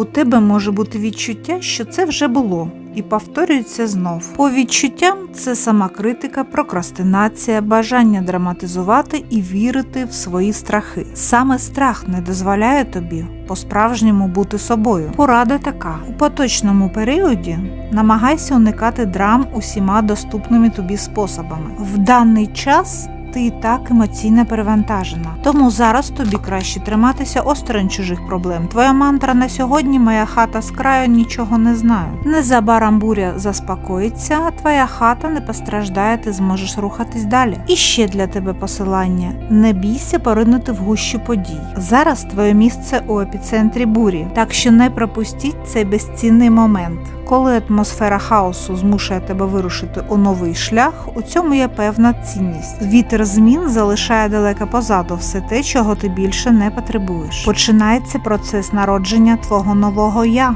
У тебе може бути відчуття, що це вже було, і повторюється знов. По відчуттям це самокритика, прокрастинація, бажання драматизувати і вірити в свої страхи. Саме страх не дозволяє тобі по-справжньому бути собою. Порада така: у поточному періоді намагайся уникати драм усіма доступними тобі способами. В даний час. Ти і так емоційно перевантажена. Тому зараз тобі краще триматися осторонь чужих проблем. Твоя мантра на сьогодні моя хата з краю нічого не знаю. Незабаром буря заспокоїться, а твоя хата не постраждає, ти зможеш рухатись далі. І ще для тебе посилання: не бійся поринути в гущу подій. Зараз твоє місце у епіцентрі бурі, так що не пропустіть цей безцінний момент. Коли атмосфера хаосу змушує тебе вирушити у новий шлях, у цьому є певна цінність. Вітер змін залишає далеко позаду все те, чого ти більше не потребуєш. Починається процес народження твого нового я.